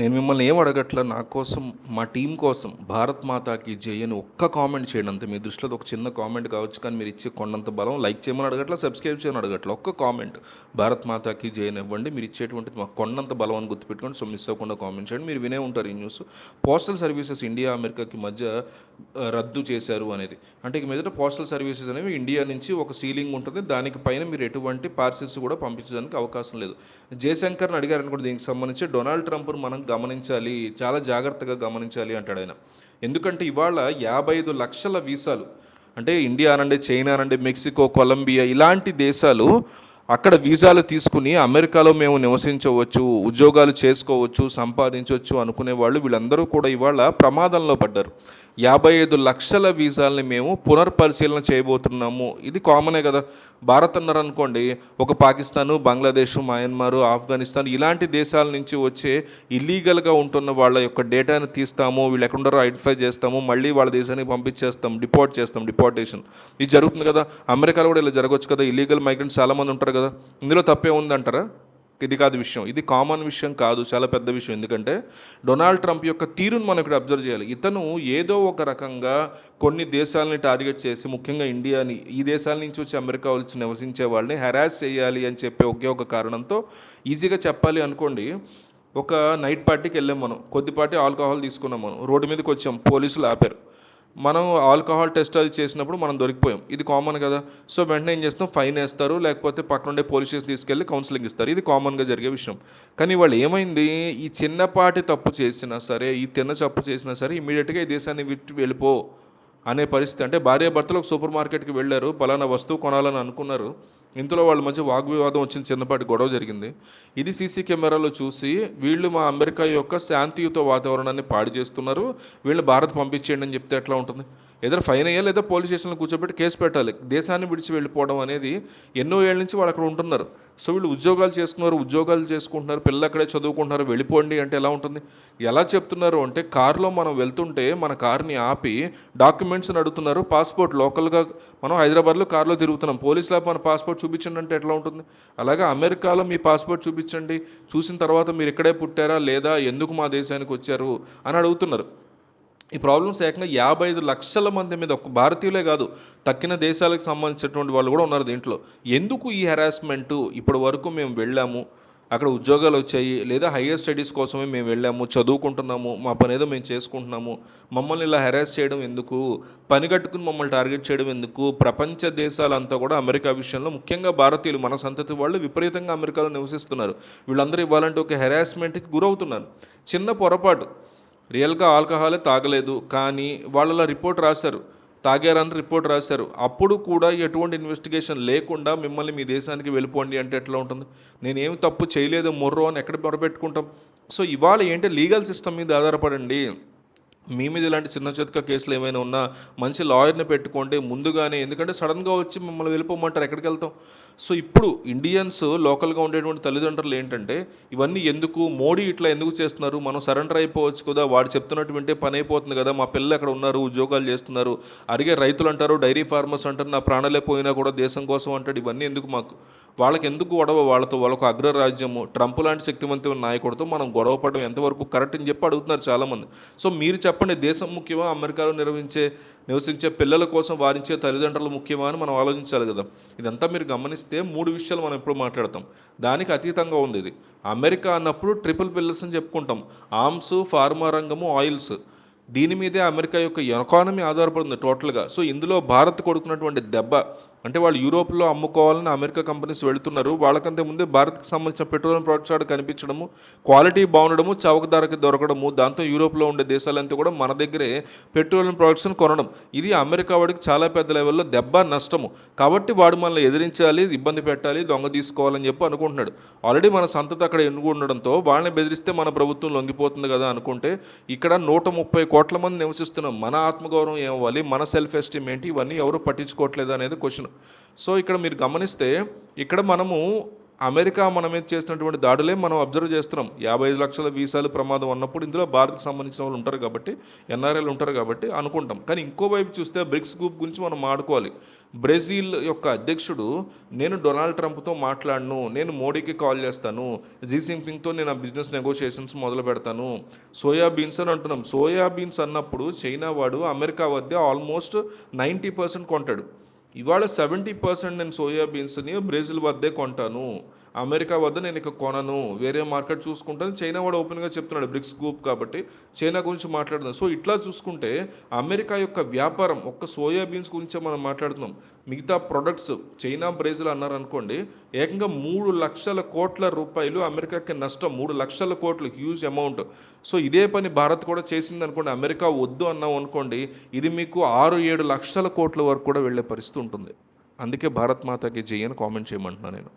నేను మిమ్మల్ని ఏం అడగట్లా? నా కోసం మా టీం కోసం భారత్ మాతాకి జై అని ఒక్క కామెంట్ చేయండి. అంతే మీ దృష్టిలో ఒక చిన్న కామెంట్ కావచ్చు కానీ మీరు ఇచ్చే కొండంత బలం లైక్ చేయమని అడగట్లా సబ్స్క్రైబ్ చేయమని అడగట్లా ఒక్క కామెంట్. భారత్ మాతాకి జై ఇవ్వండి మీరు ఇచ్చేటువంటిది మాకు కొండంత బలం అని గుర్తుపెట్టుకోండి సో మిస్ అవ్వకుండా కామెంట్ చేయండి. మీరు వినే ఉంటారు ఈ న్యూస్. పోస్టల్ సర్వీసెస్ ఇండియా అమెరికాకి మధ్య రద్దు చేశారు అనేది. అంటే ఇక మీదట పోస్టల్ సర్వీసెస్ అనేవి ఇండియా నుంచి ఒక సీలింగ్ ఉంటుంది. దానికి పైన మీరు ఎటువంటి పార్సిల్స్ కూడా పంపించడానికి అవకాశం లేదు. జయశంకర్ని అడిగారనుకోండి దీనికి సంబంధించి డొనాల్డ్ ట్రంప్ మనం గమనించాలి చాలా జాగ్రత్తగా గమనించాలి అంటాడు ఆయన. ఎందుకంటే ఇవాళ యాభై ఐదు లక్షల వీసాలు అంటే ఇండియా అనండి చైనా అనండి మెక్సికో కొలంబియా ఇలాంటి దేశాలు అక్కడ వీసాలు తీసుకుని అమెరికాలో మేము నివసించవచ్చు ఉద్యోగాలు చేసుకోవచ్చు సంపాదించవచ్చు అనుకునే వాళ్ళు వీళ్ళందరూ కూడా ఇవాళ ప్రమాదంలో పడ్డారు. యాభై ఐదు లక్షల వీసాలని మేము పునర్పరిశీలన చేయబోతున్నాము. ఇది కామనే కదా. భారత్ అన్నారనుకోండి ఒక పాకిస్తాను బంగ్లాదేశ్ మయన్మార్ ఆఫ్ఘనిస్తాన్ ఇలాంటి దేశాల నుంచి వచ్చే ఇల్లీగల్గా ఉంటున్న వాళ్ళ యొక్క డేటాను తీస్తాము వీళ్ళు ఎక్కడుండారో ఐడెంటిఫై చేస్తాము మళ్ళీ వాళ్ళ దేశానికి పంపించేస్తాం డిపోర్ట్ చేస్తాం డిపోర్టేషన్. ఇది జరుగుతుంది కదా. అమెరికాలో కూడా ఇలా జరగవచ్చు కదా. ఇల్లీగల్ మైగ్రెంట్స్ చాలామంది ఉంటారు కదా? ఇందులో తప్పే ఉందంటారా? ఇది కాదు విషయం. ఇది కామన్ విషయం కాదు చాలా పెద్ద విషయం. ఎందుకంటే డొనాల్డ్ ట్రంప్ యొక్క తీరును మనం ఇక్కడ అబ్జర్వ్ చేయాలి. ఇతను ఏదో ఒక రకంగా కొన్ని దేశాలని టార్గెట్ చేసి ముఖ్యంగా ఇండియాని ఈ దేశాల నుంచి వచ్చి అమెరికా వచ్చి నివసించే వాళ్ళని హెరాస్ చేయాలి అని చెప్పే ఒకే ఒక కారణంతో ఈజీగా చెప్పాలి అనుకోండి ఒక నైట్ పార్టీకి వెళ్ళాం మనం. కొద్దిపాటి ఆల్కహాల్ తీసుకున్నాం మనం. రోడ్డు మీదకి వచ్చాం. పోలీసులు ఆపారు. మనం ఆల్కహాల్ టెస్ట్ చేసినప్పుడు మనం దొరికిపోయాం. ఇది కామన్ కదా. సో వెంటనే ఏం చేస్తాం? ఫైన్ వేస్తారు. లేకపోతే పక్కన ఉండే పోలీస్ స్టేషన్ తీసుకెళ్ళి కౌన్సిలింగ్ ఇస్తారు. ఇది కామన్గా జరిగే విషయం. కానీ వాళ్ళు ఏమైంది? ఈ చిన్నపాటి తప్పు చేసినా సరే ఈ తిన్న తప్పు చేసినా సరే ఇమీడియట్గా ఈ దేశాన్ని విట్టి వెళ్ళిపో. అనే పరిస్థితి. అంటే భార్య భర్తలు ఒక సూపర్ మార్కెట్కి వెళ్ళారు పలానా వస్తువు కొనాలని అనుకున్నారు. ఇంతలో వాళ్ళ మధ్య వాగ్వివాదం వచ్చిన చిన్నపాటి గొడవ జరిగింది. ఇది సీసీ కెమెరాలో చూసి వీళ్ళు మా అమెరికా యొక్క శాంతియుత వాతావరణాన్ని పాడు చేస్తున్నారు. వీళ్ళు భారత్ పంపించేయండి అని చెప్తే ఎట్లా ఉంటుంది? ఏదైనా ఫైన్ అయ్యా లేదా పోలీస్ స్టేషన్లో కూర్చోబెట్టి కేసు పెట్టాలి. దేశాన్ని విడిచి వెళ్ళిపోవడం అనేది ఎన్నో ఏళ్ళ నుంచి వాళ్ళు అక్కడ ఉంటున్నారు. సో వీళ్ళు ఉద్యోగాలు చేసుకున్నారు ఉద్యోగాలు చేసుకుంటున్నారు పిల్లలు అక్కడే చదువుకుంటున్నారు వెళ్ళిపోండి అంటే ఎలా ఉంటుంది? ఎలా చెప్తున్నారు అంటే కారులో మనం వెళ్తుంటే మన కార్ని ఆపి డాక్యుమెంట్స్ని అడుగుతున్నారు. పాస్పోర్ట్ లోకల్గా మనం హైదరాబాద్లో కార్లో తిరుగుతున్నాం. పోలీసులు మన పాస్పోర్ట్ చూపించండి అంటే ఎట్లా ఉంటుంది? అలాగే అమెరికాలో మీ పాస్పోర్ట్ చూపించండి. చూసిన తర్వాత మీరు ఇక్కడే పుట్టారా లేదా? ఎందుకు మా దేశానికి వచ్చారు? అని అడుగుతున్నారు. ఈ ప్రాబ్లమ్స్ ఏకంగా యాభై ఐదు లక్షల మంది మీద ఒక భారతీయులే కాదు తక్కిన దేశాలకు సంబంధించినటువంటి వాళ్ళు కూడా ఉన్నారు దీంట్లో. ఎందుకు ఈ హెరాస్మెంటు ఇప్పటి వరకు మేము వెళ్ళాము. అక్కడ ఉద్యోగాలు వచ్చాయి లేదా హయ్యర్ స్టడీస్ కోసమే మేము వెళ్ళాము చదువుకుంటున్నాము మా పని ఏదో మేము చేసుకుంటున్నాము. మమ్మల్ని ఇలా హెరాస్ చేయడం ఎందుకు? పని కట్టుకుని మమ్మల్ని టార్గెట్ చేయడం ఎందుకు? ప్రపంచ దేశాలంతా కూడా అమెరికా విషయంలో ముఖ్యంగా భారతీయులు మన సంతతి వాళ్ళు విపరీతంగా అమెరికాలో నివసిస్తున్నారు. వీళ్ళందరూ ఇవ్వాలంటే ఒక హెరాస్మెంట్కి గురవుతున్నారు. చిన్న పొరపాటు. రియల్గా ఆల్కహాలే తాగలేదు కానీ వాళ్ళ రిపోర్ట్ రాశారు. తాగారని రిపోర్ట్ రాశారు. అప్పుడు కూడా ఎటువంటి ఇన్వెస్టిగేషన్ లేకుండా మిమ్మల్ని మీ దేశానికి వెళ్ళిపోండి అంటే ఎట్లా ఉంటుంది? నేనేం తప్పు చేయలేదు మొర్రో అని ఎక్కడ మొరపెట్టుకుంటాం సో ఇవాళ ఏంటి లీగల్ సిస్టమ్ మీద ఆధారపడండి. మీ మీద ఇలాంటి చిన్న చితక కేసులు ఏమైనా ఉన్నా మంచి లాయర్ని పెట్టుకోండి ముందుగానే. ఎందుకంటే సడన్గా వచ్చి మిమ్మల్ని వెళ్ళిపోమంటారు ఎక్కడికి వెళ్తాం? సో ఇప్పుడు ఇండియన్స్ లోకల్గా ఉండేటువంటి తల్లిదండ్రులు ఏంటంటే ఇవన్నీ ఎందుకు? మోడీ ఇట్లా ఎందుకు చేస్తున్నారు? మనం సరెండర్ అయిపోవచ్చు కదా వాడు చెప్తున్నటువంటి పని అయిపోతుంది కదా మా పిల్లలు అక్కడ ఉన్నారు? ఉద్యోగాలు చేస్తున్నారు. అడిగే రైతులు అంటారు డైరీ ఫార్మర్స్ అంటారు నా ప్రాణాలే పోయినా కూడా దేశం కోసం అంటాడు. ఇవన్నీ ఎందుకు మాకు? వాళ్ళకి ఎందుకు గొడవ? వాళ్ళతో వాళ్ళకు అగ్రరాజ్యము ట్రంప్ లాంటి శక్తివంతమైన నాయకుడితో మనం గొడవ పడడం ఎంతవరకు కరెక్ట్ అని చెప్పి అడుగుతున్నారు చాలామంది. సో మీరు చెప్పండి దేశం ముఖ్యమా? అమెరికాలో నిర్వహించే నివసించే పిల్లల కోసం వారించే తల్లిదండ్రులు ముఖ్యమా అని మనం ఆలోచించాలి కదా. ఇదంతా మీరు గమనిస్తే మూడు విషయాలు మనం ఎప్పుడు మాట్లాడతాం. దానికి అతీతంగా ఉంది ఇది. అమెరికా అన్నప్పుడు ట్రిపుల్ పిల్లర్స్ అని చెప్పుకుంటాం. ఆర్మ్స్ ఫార్మా రంగము ఆయిల్స్. దీని మీదే అమెరికా యొక్క ఎకానమీ ఆధారపడింది టోటల్గా. సో ఇందులో భారత్ కొడుకున్నటువంటి దెబ్బ అంటే వాళ్ళు యూరోప్లో అమ్ముకోవాలని అమెరికా కంపెనీస్ వెళుతున్నారు. వాళ్ళకంటే ముందే భారత్కి సంబంధించిన పెట్రోలియం ప్రొడక్ట్స్ ఆడ కనిపించడము క్వాలిటీ బాగుండడము చౌక ధరకి దొరకడము దాంతో యూరోప్లో ఉండే దేశాలంతా కూడా మన దగ్గరే పెట్రోలియం ప్రొడక్ట్స్ని కొనడం. ఇది అమెరికా వాడికి చాలా పెద్ద లెవెల్లో దెబ్బ నష్టము. కాబట్టి వాడు మనల్ని ఎదిరించాలి ఇబ్బంది పెట్టాలి దొంగ తీసుకోవాలని చెప్పి అనుకుంటున్నాడు. ఆల్రెడీ మన సంతత అక్కడ ఎన్నుకు ఉండడంతో వాళ్ళని బెదిరిస్తే మన ప్రభుత్వం లొంగిపోతుంది కదా అనుకుంటే ఇక్కడ నూట ముప్పై కోట్ల మంది నివసిస్తున్నాం మన ఆత్మగౌరవం ఏమవ్వాలి? మన సెల్ఫ్ ఎస్టీమ్ ఏంటి? ఇవన్నీ ఎవరు పట్టించుకోవట్లేదు అనేది క్వశ్చన్. సో ఇక్కడ మీరు గమనిస్తే ఇక్కడ మనము అమెరికా మన మీద చేసినటువంటి దాడులే మనం అబ్జర్వ్ చేస్తున్నాం. యాభై ఐదు లక్షల వీసాలు ప్రమాదం అన్నప్పుడు ఇందులో భారత్కి సంబంధించిన వాళ్ళు ఉంటారు కాబట్టి ఎన్ఆర్ఐలు ఉంటారు కాబట్టి అనుకుంటాం. కానీ ఇంకో వైపు చూస్తే బ్రిక్స్ గ్రూప్ గురించి మనం మాడుకోవాలి. బ్రెజిల్ యొక్క అధ్యక్షుడు నేను డొనాల్డ్ ట్రంప్తో మాట్లాడను నేను మోడీకి కాల్ చేస్తాను జీ జిన్పింగ్తో నేను ఆ బిజినెస్ నెగోషియేషన్స్ మొదలు పెడతాను సోయా బీన్స్ అని అంటున్నాం. సోయా బీన్స్ అన్నప్పుడు చైనా వాడు అమెరికా వద్ద ఆల్మోస్ట్ నైంటీ పర్సెంట్ కొంటాడు. ఇవాళ సెవెంటీ పర్సెంట్ నేను సోయా బీన్స్ని బ్రెజిల్ వద్దే కొంటాను. అమెరికా వద్ద నేను ఇక కొనను. వేరే మార్కెట్ చూసుకుంటాను. చైనా వాడు ఓపెన్గా చెప్తున్నాడు బ్రిక్స్ గ్రూప్ కాబట్టి. చైనా గురించి మాట్లాడుతున్నాం. సో ఇట్లా చూసుకుంటే అమెరికా యొక్క వ్యాపారం ఒక్క సోయా బీన్స్ గురించే మనం మాట్లాడుతున్నాం. మిగతా ప్రొడక్ట్స్ చైనా బ్రెజిల్ అన్నారు అనుకోండి ఏకంగా మూడు లక్షల కోట్ల రూపాయలు అమెరికాకి నష్టం. మూడు లక్షల కోట్లు హ్యూజ్ అమౌంట్ సో ఇదే పని భారత్ కూడా చేసింది అనుకోండి అమెరికా వద్దు అన్నాం అనుకోండి ఇది మీకు ఆరు ఏడు లక్షల కోట్ల వరకు కూడా వెళ్ళే పరిస్థితి ఉంటుంది. అందుకే భారత్ మాతాకి జై అని కామెంట్ చేయమంటున్నాను నేను.